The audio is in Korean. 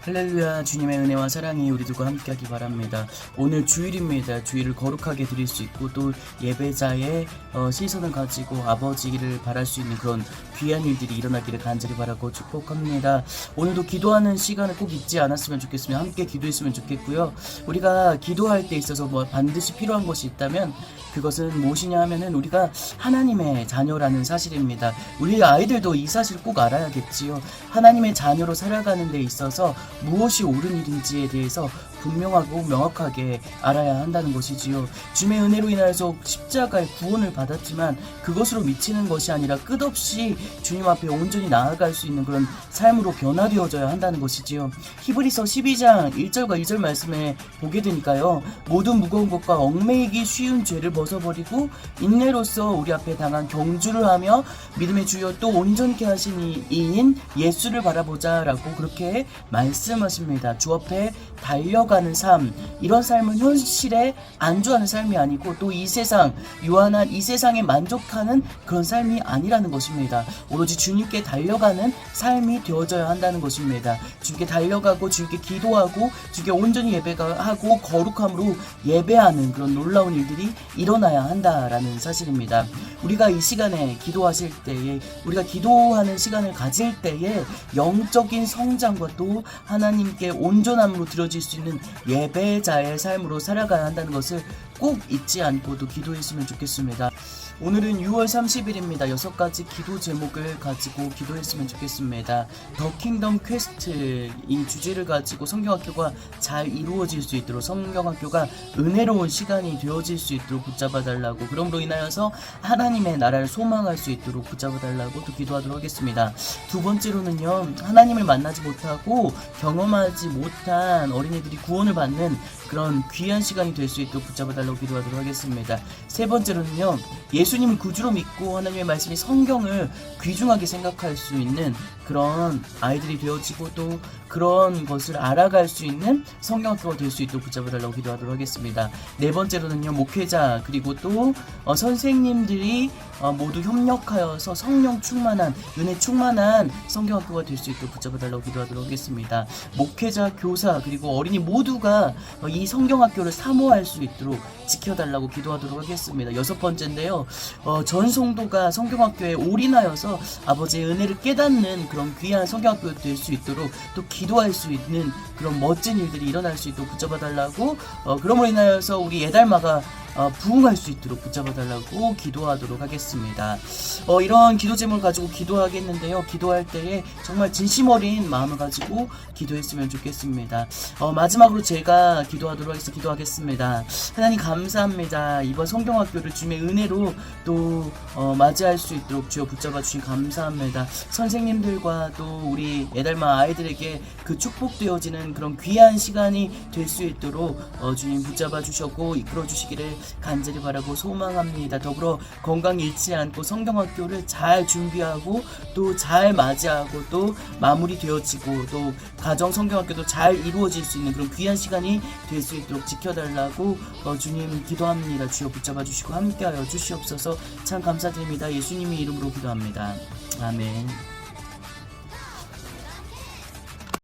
할렐루야 주님의 은혜와 사랑이 우리들과 함께하기 바랍니다. 오늘 주일입니다. 주일을 거룩하게 드릴 수 있고 또 예배자의 어, 시선을 가지고 아버지를 바랄 수 있는 그런 귀한 일들이 일어나기를 간절히 바라고 축복합니다. 오늘도 기도하는 시간을 꼭 잊지 않았으면 좋겠으면 함께 기도했으면 좋겠고요. 우리가 기도할 때 있어서 뭐 반드시 필요한 것이 있다면 그것은 무엇이냐 하면은 우리가 하나님의 자녀라는 사실입니다. 우리 아이들도 이 사실을 꼭 알아야겠지요. 하나님의 자녀로 살아가는 데 있어서 무엇이 옳은 일인지에 대해서 분명하고 명확하게 알아야 한다는 것이지요. 주님의 은혜로 인하여서 십자가의 구원을 받았지만 그것으로 미치는 것이 아니라 끝없이 주님 앞에 온전히 나아갈 수 있는 그런 삶으로 변화되어져야 한다는 것이지요. 히브리서 12장 1절과 2절 말씀에 보게 되니까요. 모든 무거운 것과 얽매이기 쉬운 죄를 벗어버리고 인내로서 우리 앞에 당한 경주를 하며 믿음의 주여 또 온전케 하신 이인 예수를 바라보자라고 그렇게 말씀하십니다. 주 앞에 달려 가는 삶 이런 삶은 현실에 안주하는 삶이 아니고 또 이 세상 유한한 이 세상에 만족하는 그런 삶이 아니라는 것입니다. 오로지 주님께 달려가는 삶이 되어져야 한다는 것입니다. 주님께 달려가고 주님께 기도하고 주님께 온전히 예배하고 거룩함으로 예배하는 그런 놀라운 일들이 일어나야 한다라는 사실입니다. 우리가 이 시간에 기도하실 때에 우리가 기도하는 시간을 가질 때에 영적인 성장과 또 하나님께 온전함으로 드려질 수 있는 예배자의 삶으로 살아가야 한다는 것을 꼭 잊지 않고도 기도했으면 좋겠습니다. 오늘은 6월 30일입니다. 여섯 가지 기도 제목을 가지고 기도했으면 좋겠습니다. 더 킹덤 퀘스트 이 주제를 가지고 성경학교가 잘 이루어질 수 있도록 성경학교가 은혜로운 시간이 되어질 수 있도록 붙잡아 달라고 그럼으로 인하여서 하나님의 나라를 소망할 수 있도록 붙잡아 달라고 또 기도하도록 하겠습니다. 두 번째로는요. 하나님을 만나지 못하고 경험하지 못한 어린이들이 구원을 받는 그런 귀한 시간이 될 수 있도록 붙잡아 달라고 기도하도록 하겠습니다. 세 번째로는요. 예수 님을 구주로 믿고 하나님의 말씀이 성경을 귀중하게 생각할 수 있는 그런 아이들이 되어지고 또 그런 것을 알아갈 수 있는 성경학교가 될 수 있도록 붙잡아 달라고 기도하도록 하겠습니다. 네 번째로는요. 목회자 그리고 또 어, 선생님들이 어, 모두 협력하여서 성령 충만한 은혜 충만한 성경학교가 될 수 있도록 붙잡아 달라고 기도하도록 하겠습니다. 목회자, 교사 그리고 어린이 모두가 어, 이 성경학교를 사모할 수 있도록 지켜달라고 기도하도록 하겠습니다. 여섯 번째인데요. 어, 전 성도가 성경학교에 올인하여서 아버지의 은혜를 깨닫는 그런 귀한 성경학교가 될수 있도록 또 기도할 수 있는 그런 멋진 일들이 일어날 수 있도록 붙잡아 달라고 어, 그럼으로 인하여서 우리 예달마가 어, 부흥할 수 있도록 붙잡아 달라고 기도하도록 하겠습니다. 어, 이런 기도 제목을 가지고 기도하겠는데요. 기도할 때에 정말 진심 어린 마음을 가지고 기도했으면 좋겠습니다. 어, 마지막으로 제가 기도하도록 하겠습니다. 기도하겠습니다. 하나님 감사합니다. 이번 성경학교를 주님의 은혜로 또 어, 맞이할 수 있도록 주여 붙잡아 주신 감사합니다. 선생님들과 또 우리 애달마 아이들에게 그 축복되어지는 그런 귀한 시간이 될 수 있도록 어, 주님 붙잡아 주셨고 이끌어 주시기를 간절히 바라고 소망합니다. 더불어 건강 잃지 않고 성경학교를 잘 준비하고 또 잘 맞이하고 또 마무리되어지고 또 가정 성경학교도 잘 이루어질 수 있는 그런 귀한 시간이 될 수 있도록 지켜달라고 어, 주님 기도합니다. 주여 붙잡아 주시고 함께하여 주시옵소서 참 감사드립니다. 예수님의 이름으로 기도합니다. 아멘.